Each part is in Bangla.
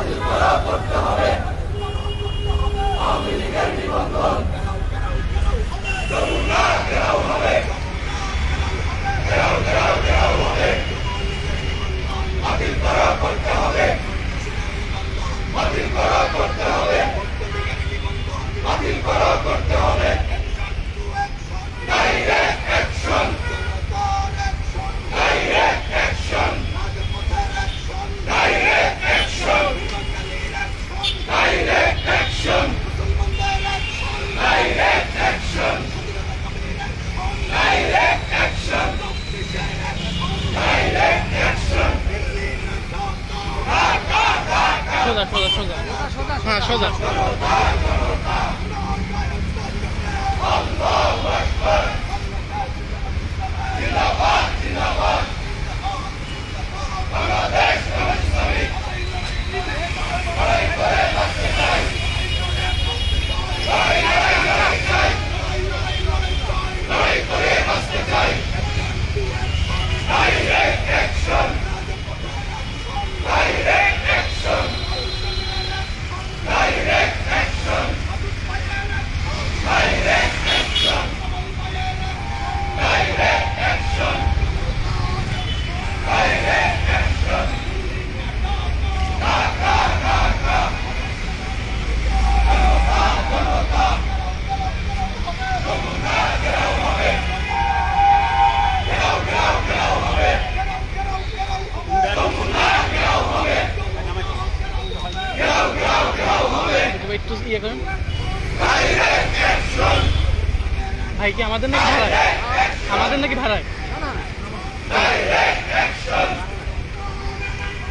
Hallelujah. ভাই কি আমাদের নাকি ভাড়ায় আমাদের নাকি ভাড়ায়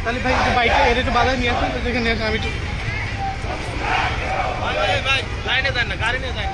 তাহলে ভাই একটু বাইকটা এর একটু বাজার নিয়ে আসুন যেখানে নিয়ে আসুন আমি একটু লাইনে যান না গাড়ি নিয়ে যান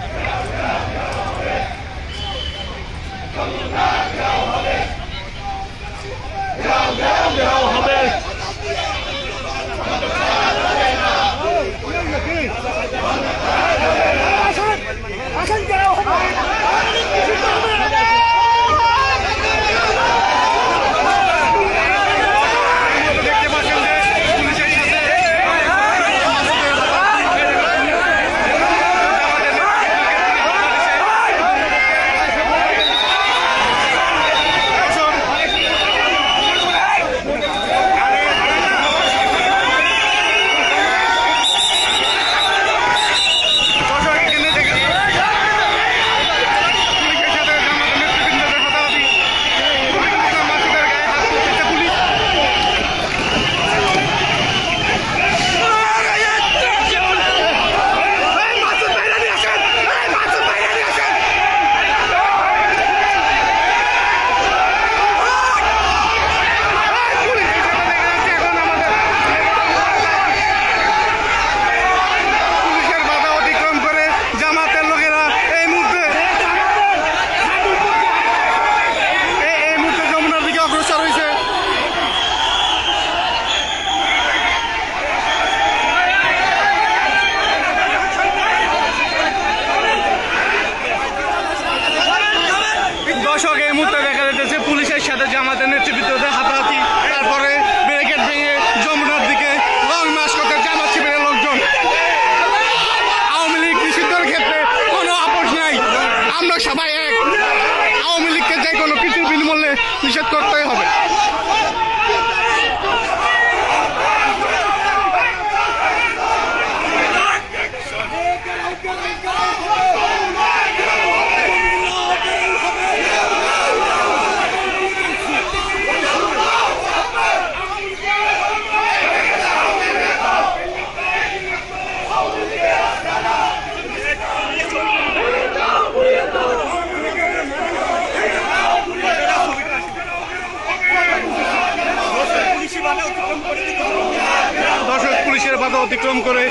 দর্শক পুলিশের বাধা অতিক্রম করে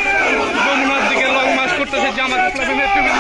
যমুনার দিকে লং মার্চ করতেছে জামাত ইসলামের নেতৃবৃন্দ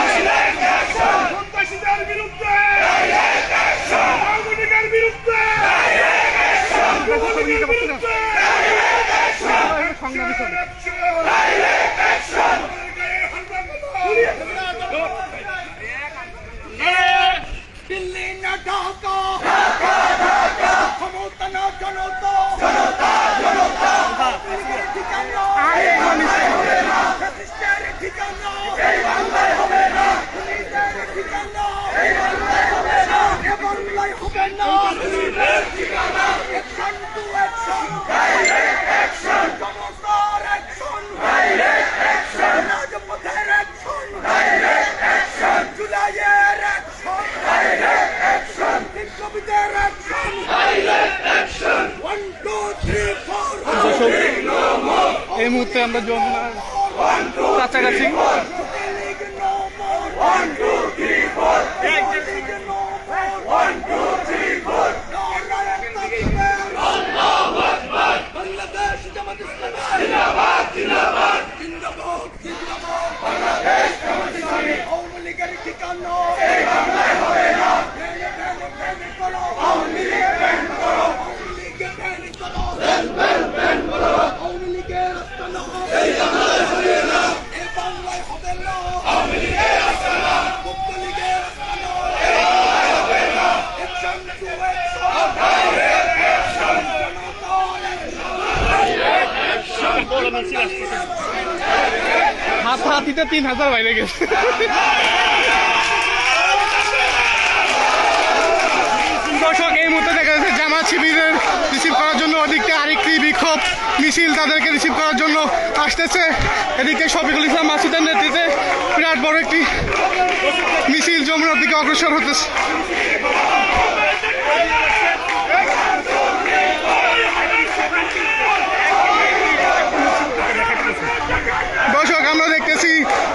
দর্শক এই মুহূর্তে আমরা যমুনার কাছাকাছি। জিন্দাবাদ জিন্দাবাদ। তিন হাজার বাইরে গেছে। দর্শক, এই মুহূর্তে দেখা যাচ্ছে জামাত শিবিরের রিসিভ করার জন্য ওদিকটা আরেকটি বিক্ষোভ মিছিল তাদেরকে রিসিভ করার জন্য আসতেছে। এদিকে শফিকুল ইসলাম মাসুদের নেতৃত্বে বিরাট বড় একটি মিছিল যমুনার দিকে অগ্রসর হতেছে দর্শক আমরা দেখতেছি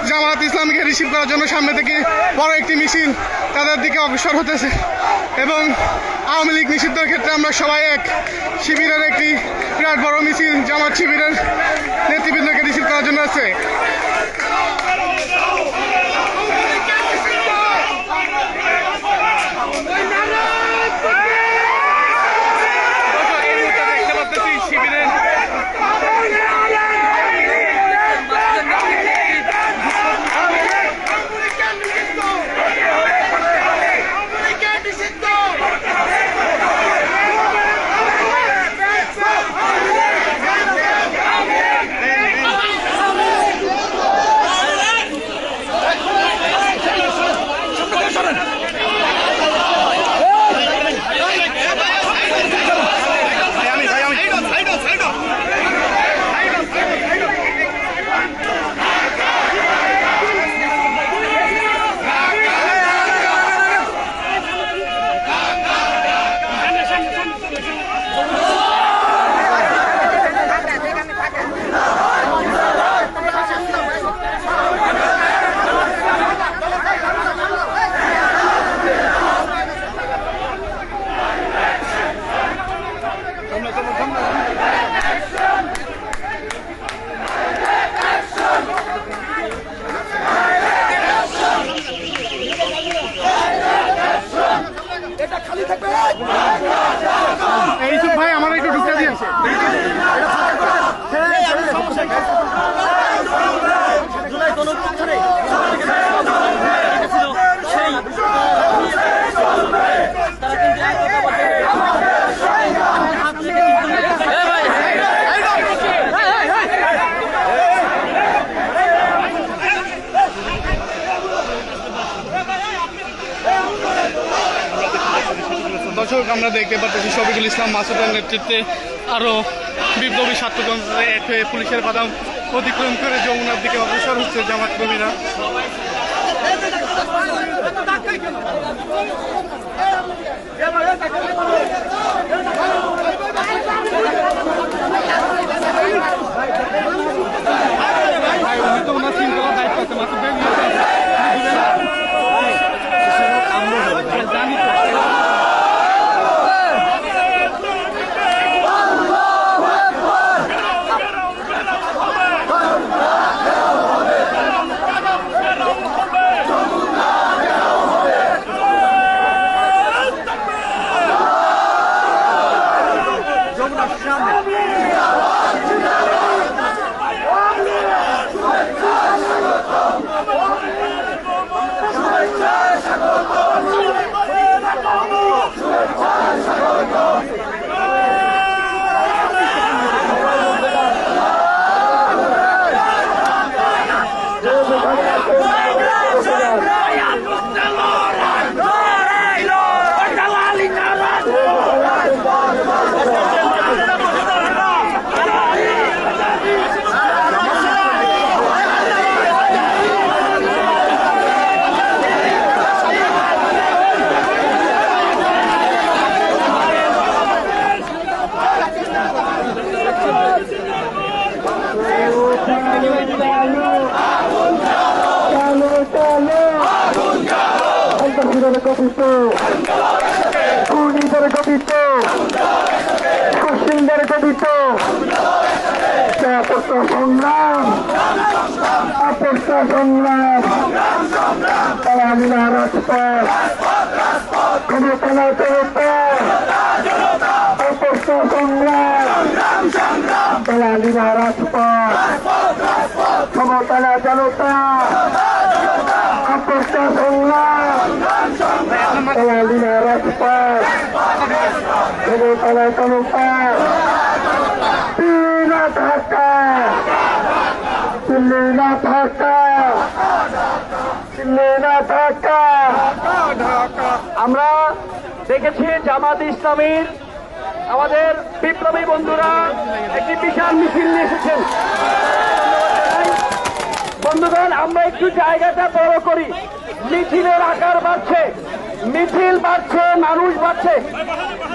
জামাত ইসলামকে রিসিভ করার জন্য সামনে থেকে বড় একটি মিছিল তাদের দিকে অগ্রসর হতেছে। এবং আওয়ামী লীগ নিষিদ্ধের ক্ষেত্রে আমরা সবাই এক। শিবিরের একটি বিরাট বড় মিছিল জামাত শিবিরের নেতৃবৃন্দকে রিসিভ করার জন্য আছে। দর্শক, এইসব ভাই আমার দর্শক আমরা দেখতে পাচ্ছি শফিকুল ইসলাম মাসুদের নেতৃত্বে আরও বিপ্লবী ছাত্রতন্ত্রে এক হয়ে পুলিশের বাদাম অতিক্রম করে যমুনার দিকে অগ্রসর হচ্ছে জামাত কর্মীরা ভাই উনি তো ওনার দায়িত্ব আছে না রাজপথ ক্ষমতা না জনতা অপস্ত সংগ্রাম দলালি না রাজপথ ক্ষমতা না জনতা অপস্ত সংগ্রাম দলালি না আমরা দেখেছি জামাত ইসলামীর আমাদের বিপ্লবী বন্ধুরা একটি বিশাল মিছিল নিয়ে এসেছেন। বন্ধুগণ আমরা একটু জায়গাটা বড় করি। মিছিলের আকার বাড়ছে মিছিল বাড়ছে মানুষ বাড়ছে।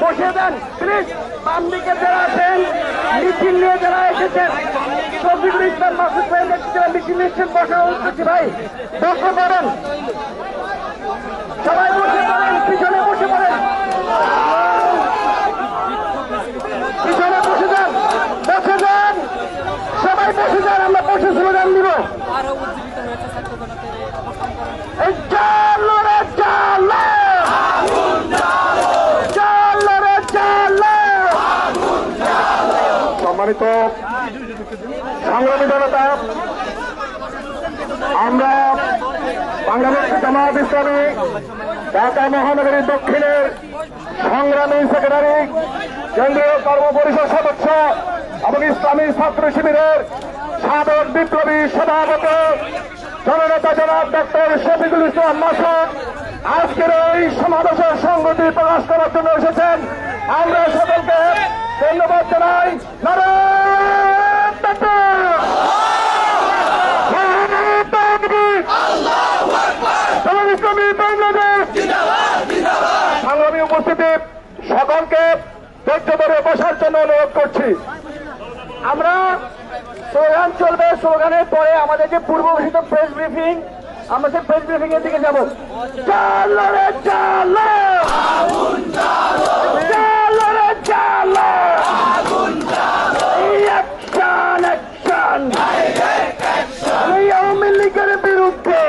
বসে দেন প্লিজ বাম দিকে যারা আছেন মিছিল নিয়ে যারা এসেছেন। শফিকুল ইসলাম মাসুদ ভাই যারা মিছিল নিচ্ছেন বসা উঠছে ভাই। বসে পড়েন সবাই বসে পড়েন পিছনে বসে পড়েন। পিছনে বসে যান বসে যান। সবাই বসে যান আমরা বসে স্লোগান দিব। আরও উজ্জীবিত হয়েছে ছাত্র জনতার এই অবস্থান করেন এই চালো রে চালো চালো রে চালো সম্মানিত সংগ্রামী জনতা আমরা বাংলাদেশ জামাত ইসলামী, ঢাকা মহানগরীর দক্ষিণের সংগ্রামী সেক্রেটারি, কেন্দ্রীয় কর্মপরিষদ সদস্য এবং ইসলামী ছাত্র শিবিরের সাবেক বিপ্লবী সভাপতি, জননেতা জনাব ডক্টর শফিকুল ইসলাম মাসুদ। আজকের এই সমাবেশের সংগতি প্রকাশ করার জন্য এসেছেন আমরা সকলকে ধন্যবাদ জানাই। নারায়ণ তাকবীর! নারায়ণ তাকবীর! জামাত ইসলামী বাংলাদেশ সংগ্রামী উপস্থিতি সকলকে ধৈর্য ধরে বসার জন্য অনুরোধ করছি। আমরা স্লোগান চলবে স্লোগানের পরে আমাদের যে পূর্ব ঘোষিত প্রেস ব্রিফিং আমরা সেই প্রেস ব্রিফিং এর দিকে যাব। চালো রে চালো চালো রে চালো অ্যাকশন অ্যাকশন আওয়ামী লীগের বিরুদ্ধে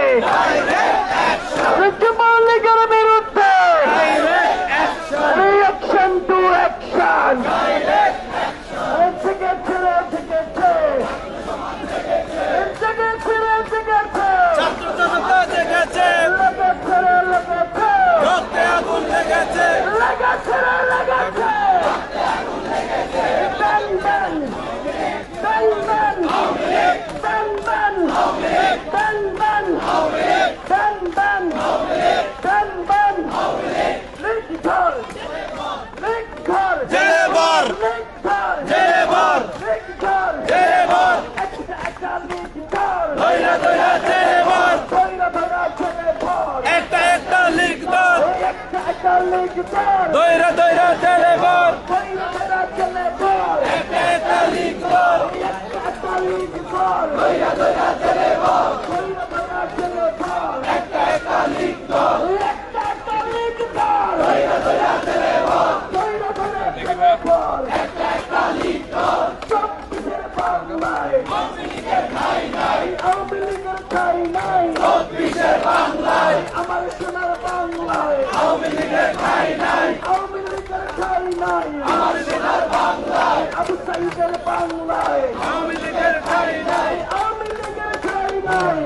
নাই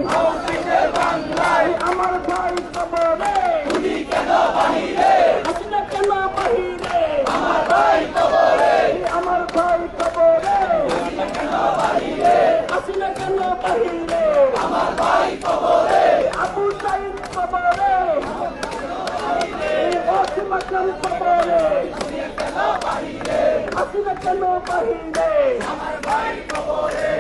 বাংলায় আমার ভাই কবরে উনি কেন বাহিরে হাসিনা কেন বাহিরে আমার ভাই কবরে আমার ভাই কবরে উনি কেন বাহিরে হাসিনা কেন বাহিরে আমার ভাই কবরে আবু সাইদ কবরে ওসমান কবরে হাসিনা কেন বাহিরে আমার ভাই কবরে